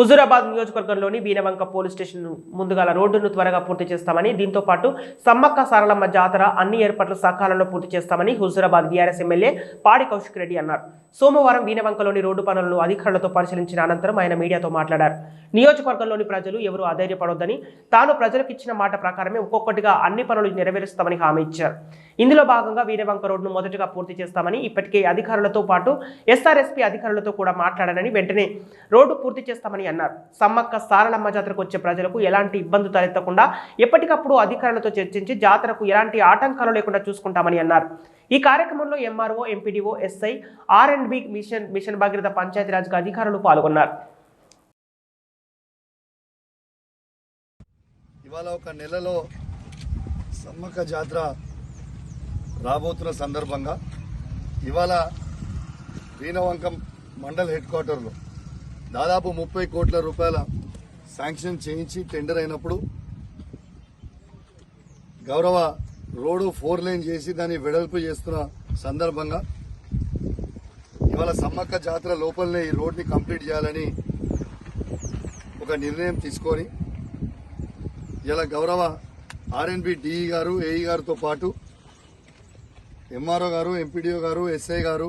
హుజూరాబాద్ నియోజకవర్గంలోని Veenavanka police station ముందుగల రోడ్డును త్వరగా పూర్తి చేస్తామని దీంతో పాటు సమ్మక్క సారలమ్మ జాతర అన్ని ఏర్పాట్లు సకాలంలో పూర్తి చేస్తామని హుజూరాబాద్ బీఆర్ఎస్ ఎమ్మెల్యే పాడి కౌశిక్ రెడ్డి అన్నారు. సోమవారం వీనవంకలోని రోడ్డు పనులను అధికారులతో పరిశీలించిన అనంతరం ఆయన మీడియాతో మాట్లాడారు. నియోజకవర్గంలోని ప్రజలు ఎవరూ అధైర్యపడొద్దని తాను ప్రజలకు ఇచ్చిన మాట ప్రకారమే ఒక్కొక్కటిగా అన్ని పనులు నెరవేరుస్తామని హామీ ఇచ్చారు. ఇందులో భాగంగా వీరవంక రోడ్ను మొదటగా పూర్తి చేస్తామని ఇప్పటికే అధికారులతో పాటు ఎస్ఆర్ఎస్పీ అధికారులతో కూడా మాట్లాడానని వెంటనే రోడ్డు పూర్తి చేస్తామని అన్నారు. సమ్మక్క సారలమ్మ జాతరకు వచ్చే ప్రజలకు ఎలాంటి ఇబ్బందులు తలెత్తకుండా ఎప్పటికప్పుడు అధికారులతో చర్చించి జాతరకు ఎలాంటి ఆటంకాలు లేకుండా చూసుకుంటామని అన్నారు. ఈ కార్యక్రమంలో MRO MPDO SI R and B mission mission Bhagiratha Panchayati Raj అధికారులు పాల్గొన్నారు. ఇవాళ ఒక నెలలో సమ్మక్క జాతర రాబోతున్న సందర్భంగా ఇవాళ వీణవంకం మండల్ హెడ్ క్వార్టర్లో దాదాపు ముప్పై కోట్ల రూపాయల శాంక్షన్ చేయించి టెండర్ అయినప్పుడు గౌరవ రోడ్డు ఫోర్ లైన్ చేసి దాన్ని వెడల్పు చేస్తున్న సందర్భంగా ఇవాళ సమ్మక్క జాతర లోపలనే ఈ రోడ్ని కంప్లీట్ చేయాలని ఒక నిర్ణయం తీసుకొని ఇలా గౌరవ ఆర్ఎన్బి డిఈ గారు ఏఈ గారితో పాటు ఎంఆర్ఓ గారు ఎంపీడీఓ గారు ఎస్ఐ గారు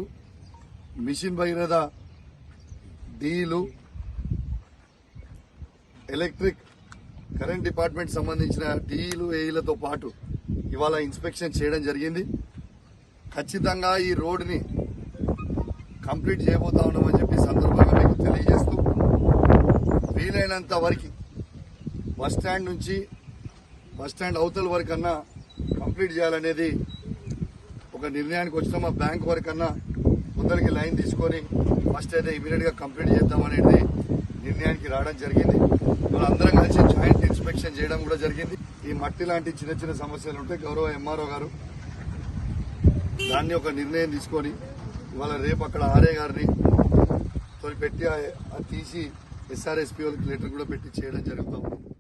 మిషన్ భగీరథ డీలు ఎలక్ట్రిక్ కరెంట్ డిపార్ట్మెంట్ సంబంధించిన డీఈలు ఏఈలతో పాటు ఇవాళ ఇన్స్పెక్షన్ చేయడం జరిగింది. ఖచ్చితంగా ఈ రోడ్ని కంప్లీట్ చేయబోతా ఉన్నామని చెప్పి సందర్భంగా మీకు తెలియజేస్తూ వీలైనంత వరకు బస్ స్టాండ్ నుంచి బస్ స్టాండ్ అవతల వరకు అన్నా కంప్లీట్ చేయాలనేది ఒక నిర్ణయానికి వచ్చినా మా బ్యాంక్ వరకు ముందరికి లైన్ తీసుకొని ఫస్ట్ అయితే ఇమీడియట్గా కంప్లీట్ చేద్దామనేది నిర్ణయానికి రావడం జరిగింది. వాళ్ళందరం కలిసి జాయింట్ ఇన్స్పెక్షన్ చేయడం కూడా జరిగింది. ఈ మట్టి లాంటి చిన్న చిన్న సమస్యలు ఉంటే గౌరవ ఎంఆర్ఓ గారు దాన్ని ఒక నిర్ణయం తీసుకొని ఇవాళ రేపు అక్కడ ఆర్ఏ గారిని తోని పెట్టి అది తీసి ఎస్ఆర్ఎస్పీ వాళ్ళకి లెటర్ కూడా పెట్టి చేయడం జరుగుతూ ఉంది.